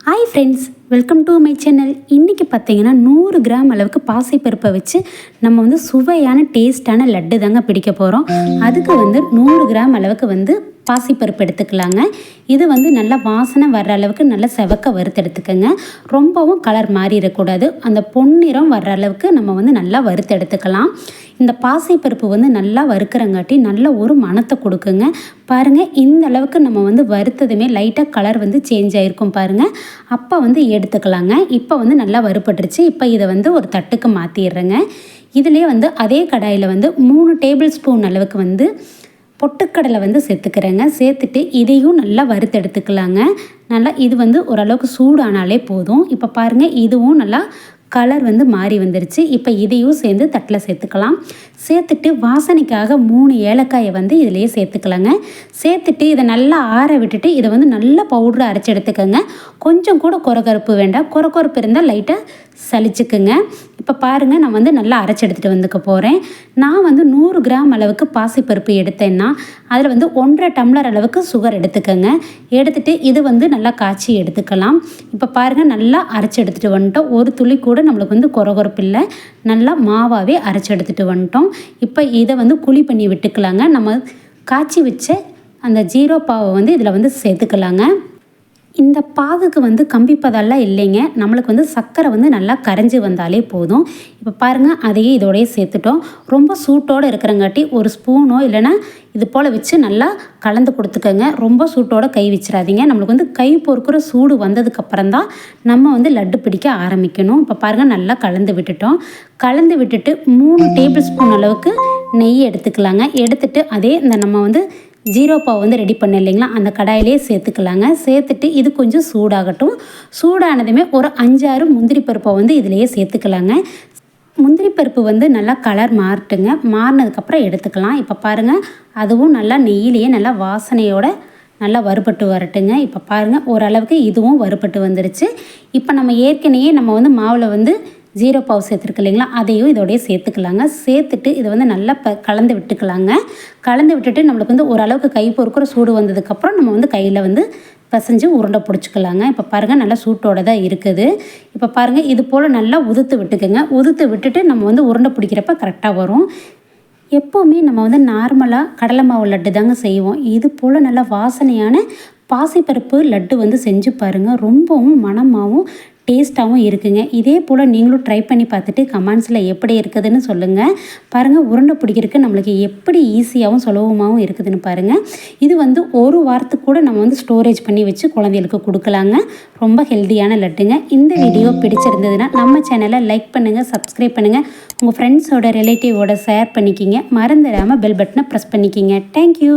Hi friends welcome to my channel இன்றைக்கி பார்த்தீங்கன்னா நூறு கிராம் அளவுக்கு பாசைப்பருப்பை வச்சு நம்ம வந்து சுவையான டேஸ்ட்டான லட்டு தாங்க பிடிக்க போகிறோம் அதுக்கு வந்து நூறு கிராம் அளவுக்கு வந்து பாசிப்பருப்பு எடுத்துக்கலாங்க. இது வந்து நல்லா வாசனை வர்ற அளவுக்கு நல்லா செவக்க வறுத்து எடுத்துக்கோங்க ரொம்பவும் கலர் மாறிடக்கூடாது. அந்த பொன்னிறம் வர்ற அளவுக்கு நம்ம வந்து நல்லா வறுத்து எடுத்துக்கலாம் இந்த பாசிப்பருப்பு வந்து நல்லா வறுக்கிறங்காட்டி நல்ல ஒரு மனத்தை கொடுக்குங்க. பாருங்கள் இந்த அளவுக்கு நம்ம வந்து வறுத்ததுமே லைட்டாக கலர் வந்து சேஞ்ச் ஆகிருக்கும் பாருங்கள் அப்போ வந்து எடுத்துக்கலாங்க. இப்போ வந்து நல்லா வறுப்பட்டுருச்சு இப்போ இதை வந்து ஒரு தட்டுக்கு மாற்றிடுறேங்க இதிலே வந்து அதே கடாயில் வந்து மூணு டேபிள் ஸ்பூன் அளவுக்கு வந்து பொட்டுக்கடலை வந்து சேர்த்துக்கிறேங்க. சேர்த்துட்டு இதையும் நல்லா வறுத்தெடுத்துக்கலாங்க. நல்லா இது வந்து ஓரளவுக்கு சூடானாலே போதும். இப்போ பாருங்கள் இதுவும் நல்லா கலர் வந்து மாறி வந்துருச்சு. இப்போ இதையும் சேர்ந்து தட்டில் சேர்த்துக்கலாம். சேர்த்துட்டு வாசனைக்காக மூணு ஏலக்காயை வந்து இதிலேயே சேர்த்துக்கலாங்க. சேர்த்துட்டு இதை நல்லா ஆற விட்டுட்டு இதை வந்து நல்லா பவுடர் அரைச்சி எடுத்துக்கோங்க. கொஞ்சம் கூட குறக்கருப்பு வேண்டாம். குறகொறுப்பு இருந்தால் லைட்டாக சளிச்சுக்குங்க இப்போ பாருங்கள் நான் வந்து நல்லா அரைச்சி எடுத்துகிட்டு வந்துக்க போகிறேன் நான் வந்து நூறு கிராம் அளவுக்கு பாசிப்பருப்பு எடுத்தேன்னா அதில் வந்து ஒன்றரை டம்ளர் அளவுக்கு சுகர் எடுத்துக்கோங்க. எடுத்துகிட்டு இது வந்து நல்லா காய்ச்சி எடுத்துக்கலாம். இப்போ பாருங்கள் நல்லா அரைச்சி எடுத்துகிட்டு வந்துட்டோம். ஒரு துளி கூட நம்மளுக்கு வந்து குறகுறப்பு இல்லை. நல்லா மாவாகவே அரைச்சி எடுத்துகிட்டு வந்துட்டோம். இப்போ இதை வந்து குழி பண்ணி விட்டுக்கலாங்க. நம்ம காய்ச்சி வச்ச அந்த ஜீரோ பாவை வந்து இதில் வந்து சேர்த்துக்கலாங்க. இந்த பாகுக்கு வந்து கம்பி பதெல்லாம் இல்லைங்க. நம்மளுக்கு வந்து சர்க்கரை வந்து நல்லா கரைஞ்சி வந்தாலே போதும். இப்போ பாருங்கள் அதையே இதோடய சேர்த்துட்டோம். ரொம்ப சூட்டோடு இருக்கிறங்காட்டி ஒரு ஸ்பூனோ இல்லைன்னா இது போல் வச்சு நல்லா கலந்து கொடுத்துக்கோங்க. ரொம்ப சூட்டோட கை வச்சிடாதீங்க. நம்மளுக்கு வந்து கை பொறுக்கிற சூடு வந்ததுக்கப்புறம் தான் நம்ம வந்து லட்டு பிடிக்க ஆரம்பிக்கணும். இப்போ பாருங்கள் நல்லா கலந்து விட்டுட்டோம். கலந்து விட்டுட்டு மூணு டேபிள் ஸ்பூன் அளவுக்கு நெய் எடுத்துக்கலாங்க. எடுத்துட்டு அதே இந்த நம்ம வந்து ஜீரோ பாவ் வந்து ரெடி பண்ண இல்லைங்களா? அந்த கடாயிலே சேர்த்துக்கலாங்க. சேர்த்துட்டு இது கொஞ்சம் சூடாகட்டும். சூடானதுமே ஒரு அஞ்சாறு முந்திரி பருப்பை வந்து இதிலையே சேர்த்துக்கலாங்க. முந்திரி பருப்பு வந்து நல்லா கலர் மாறட்டுங்க. மாறினதுக்கப்புறம் எடுத்துக்கலாம். இப்போ பாருங்கள் அதுவும் நல்லா நெய்யிலேயே நல்லா வாசனையோட நல்லா வறுபட்டு வரட்டுங்க. இப்போ பாருங்கள் ஓரளவுக்கு இதுவும் வறுபட்டு வந்துருச்சு. இப்போ நம்ம ஏற்கனவே நம்ம வந்து மாவில் வந்து ஜீரோ பவு சேர்த்துருக்கு இல்லைங்களா? அதையும் இதோடய சேர்த்துக்கலாங்க. சேர்த்துட்டு இதை வந்து நல்லா ப கலந்து விட்டுக்கலாங்க. கலந்து விட்டுட்டு நம்மளுக்கு வந்து ஓரளவுக்கு கை பொறுக்கிற சூடு வந்ததுக்கப்புறம் நம்ம வந்து கையில் வந்து பிசைஞ்சு உருண்டை பிடிச்சிக்கலாங்க. இப்போ பாருங்கள் நல்லா சூட்டோட தான் இருக்குது. இப்போ பாருங்கள் இது போல் நல்லா உதுத்து விட்டுக்குங்க. உதுத்து விட்டுட்டு நம்ம வந்து உருண்டை பிடிக்கிறப்ப கரெக்டாக வரும். எப்போவுமே நம்ம வந்து நார்மலாக கடலை மாவு லட்டு தாங்க செய்வோம். இது போல் நல்லா வாசனையான பாசிப்பருப்பு லட்டு வந்து செஞ்சு பாருங்கள் ரொம்பவும் மனமாகவும் டேஸ்ட்டாகவும் இருக்குங்க. இதே போல் நீங்களும் ட்ரை பண்ணி பார்த்துட்டு கமெண்ட்ஸில் எப்படி இருக்குதுன்னு சொல்லுங்கள் பாருங்கள் உருண்டை பிடிக்கிறதுக்கு நம்மளுக்கு எப்படி ஈஸியாகவும் சுலபமாகவும் இருக்குதுன்னு பாருங்கள் இது வந்து ஒரு வாரத்துக்கு கூட நம்ம வந்து ஸ்டோரேஜ் பண்ணி வச்சு குழந்தைகளுக்கு கொடுக்கலாங்க. ரொம்ப ஹெல்த்தியான லட்டுங்க. இந்த வீடியோ பிடிச்சிருந்ததுன்னா நம்ம சேனலை லைக் பண்ணுங்கள் சப்ஸ்கிரைப் பண்ணுங்கள் உங்கள் ஃப்ரெண்ட்ஸோட ரிலேட்டிவோட ஷேர் பண்ணிக்கிங்க. மறந்துடாமல் பெல் பட்டனை ப்ரெஸ் பண்ணிக்கிங்க. தேங்க்யூ